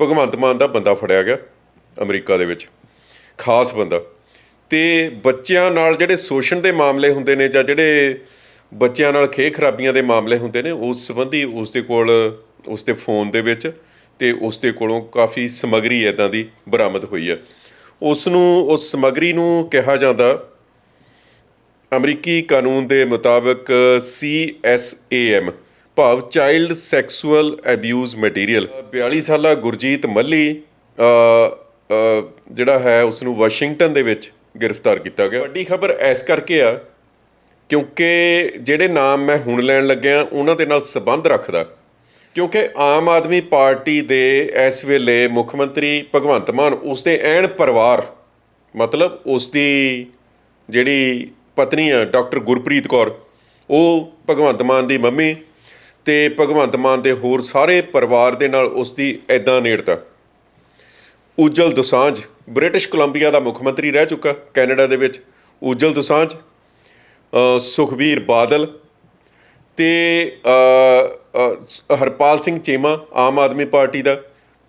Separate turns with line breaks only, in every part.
ਭਗਵੰਤ ਮਾਨ ਦਾ ਬੰਦਾ ਫੜਿਆ ਗਿਆ ਅਮਰੀਕਾ ਦੇ ਵਿੱਚ, ਖਾਸ ਬੰਦਾ। ਤੇ ਬੱਚਿਆਂ ਨਾਲ ਜਿਹੜੇ ਸ਼ੋਸ਼ਣ ਦੇ ਮਾਮਲੇ ਹੁੰਦੇ ਨੇ ਜਾਂ ਜਿਹੜੇ ਬੱਚਿਆਂ ਨਾਲ ਖੇਹ ਖਰਾਬੀਆਂ ਦੇ ਮਾਮਲੇ ਹੁੰਦੇ ਨੇ, ਉਸ ਸੰਬੰਧੀ ਉਸ ਦੇ ਕੋਲ, ਉਸ ਦੇ ਫੋਨ ਦੇ ਵਿੱਚ ਤੇ ਉਸ ਦੇ ਕੋਲੋਂ ਕਾਫੀ ਸਮੱਗਰੀ ਇਦਾਂ ਦੀ ਬਰਾਮਦ ਹੋਈ ਹੈ। ਉਸ ਨੂੰ, ਉਸ ਸਮੱਗਰੀ ਨੂੰ ਕਿਹਾ ਜਾਂਦਾ ਅਮਰੀਕੀ ਕਾਨੂੰਨ ਦੇ ਮੁਤਾਬਕ CSAM ਭਾਵ ਚਾਈਲਡ ਸੈਕਸੁਅਲ ਅਬਿਊਜ਼ ਮਟੀਰੀਅਲ 42 ਸਾਲਾ ਗੁਰਜੀਤ ਮੱਲੀ ਜਿਹੜਾ ਹੈ ਉਸ ਨੂੰ ਵਾਸ਼ਿੰਗਟਨ ਦੇ ਵਿੱਚ ਗ੍ਰਿਫਤਾਰ ਕੀਤਾ ਗਿਆ। ਵੱਡੀ ਖਬਰ ਐਸ ਕਰਕੇ ਆ, ਕਿਉਂਕਿ ਜਿਹੜੇ ਨਾਮ ਮੈਂ ਹੁਣ ਲੈਣ ਲੱਗਿਆ, ਉਹਨਾਂ ਦੇ ਨਾਲ ਸੰਬੰਧ ਰੱਖਦਾ। ਕਿਉਂਕਿ ਆਮ ਆਦਮੀ ਪਾਰਟੀ ਦੇ ਇਸ ਵੇਲੇ ਮੁੱਖ ਮੰਤਰੀ ਭਗਵੰਤ ਮਾਨ ਉਸ ਦੇ ਐਨ ਪਰਿਵਾਰ, ਮਤਲਬ ਉਸ ਦੀ ਜਿਹੜੀ ਪਤਨੀ ਆ, ਡਾਕਟਰ ਗੁਰਪ੍ਰੀਤ ਕੌਰ, ਉਹ ਭਗਵੰਤ ਮਾਨ ਦੀ ਮੰਮੀ ਤੇ ਭਗਵੰਤ ਮਾਨ ਦੇ ਹੋਰ ਸਾਰੇ ਪਰਿਵਾਰ ਦੇ ਨਾਲ ਉਸ ਦੀ ਐਦਾਂ ਨੇੜਤਾ ਉਜਲ ਦੁਸਾਂਝ, ਬ੍ਰਿਟਿਸ਼ ਕੋਲੰਬੀਆ ਦਾ ਮੁੱਖ ਮੰਤਰੀ ਰਹਿ ਚੁੱਕਾ, ਕੈਨੇਡਾ ਦੇ ਵਿੱਚ। ਉਜਲ ਦੁਸਾਂਝ ਸੁਖਬੀਰ ਬਾਦਲ ਤੇ ਹਰਪਾਲ ਸਿੰਘ ਚੀਮਾ, ਆਮ ਆਦਮੀ ਪਾਰਟੀ ਦਾ।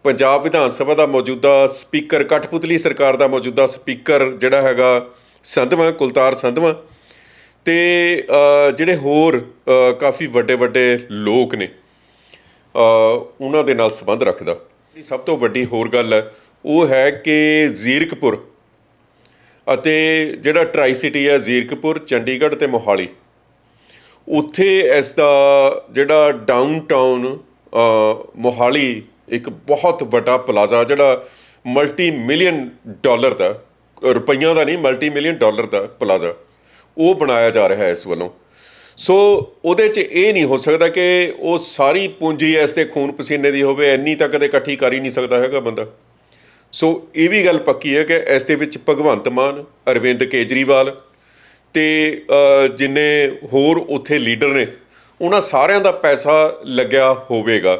ਪੰਜਾਬ ਵਿਧਾਨ ਸਭਾ ਦਾ ਮੌਜੂਦਾ ਸਪੀਕਰ, ਕਠਪੁਤਲੀ ਸਰਕਾਰ ਦਾ ਮੌਜੂਦਾ ਸਪੀਕਰ ਜਿਹੜਾ ਹੈਗਾ ਸੰਧਵਾ, ਕੁਲਤਾਰ ਸੰਧਵਾ। ਤੇ ਜਿਹੜੇ ਹੋਰ ਕਾਫੀ ਵੱਡੇ ਵੱਡੇ ਲੋਕ ਨੇ ਉਹਨਾਂ ਦੇ ਨਾਲ ਸੰਬੰਧ ਰੱਖਦਾ। ਸਭ ਤੋਂ ਵੱਡੀ ਹੋਰ ਗੱਲ ਹੈ, ਉਹ ਹੈ ਕਿ ਜ਼ੀਰਕਪੁਰ ਅਤੇ ਜਿਹੜਾ ਟਰਾਈ ਸਿਟੀ ਹੈ ਜ਼ੀਰਕਪੁਰ, ਚੰਡੀਗੜ੍ਹ ਤੇ ਮੋਹਾਲੀ, ਉੱਥੇ ਇਸ ਦਾ ਜਿਹੜਾ ਡਾਊਨਟਾਊਨ ਮੋਹਾਲੀ ਇੱਕ ਬਹੁਤ ਵੱਡਾ ਪਲਾਜ਼ਾ ਜਿਹੜਾ ਮਲਟੀ ਮਿਲੀਅਨ ਡਾਲਰ ਦਾ, ਰੁਪਈਆਂ ਦਾ ਨਹੀਂ ਮਲਟੀ ਮਿਲੀਅਨ ਡਾਲਰ ਦਾ ਪਲਾਜ਼ਾ ਉਹ ਬਣਾਇਆ ਜਾ ਰਿਹਾ ਹੈ ਇਸ ਵੱਲੋਂ। ਸੋ ਉਹਦੇ 'ਚ ਇਹ ਨਹੀਂ ਹੋ ਸਕਦਾ ਕਿ ਉਹ ਸਾਰੀ ਪੂੰਜੀ ਇਸ ਤੇ ਖੂਨ ਪਸੀਨੇ ਦੀ ਹੋਵੇ, ਇੰਨੀ ਤਾਂ ਕਦੇ ਇਕੱਠੀ ਕਰ ਹੀ ਨਹੀਂ ਸਕਦਾ ਹੈਗਾ ਬੰਦਾ। ਸੋ ਇਹ ਵੀ ਗੱਲ ਪੱਕੀ ਹੈ ਕਿ ਇਸ ਦੇ ਵਿੱਚ ਭਗਵੰਤ ਮਾਨ, ਅਰਵਿੰਦ ਕੇਜਰੀਵਾਲ ਤੇ ਜਿੰਨੇ ਹੋਰ ਉੱਥੇ ਲੀਡਰ ਨੇ, ਉਹਨਾਂ ਸਾਰਿਆਂ ਦਾ ਪੈਸਾ ਲੱਗਿਆ ਹੋਵੇਗਾ।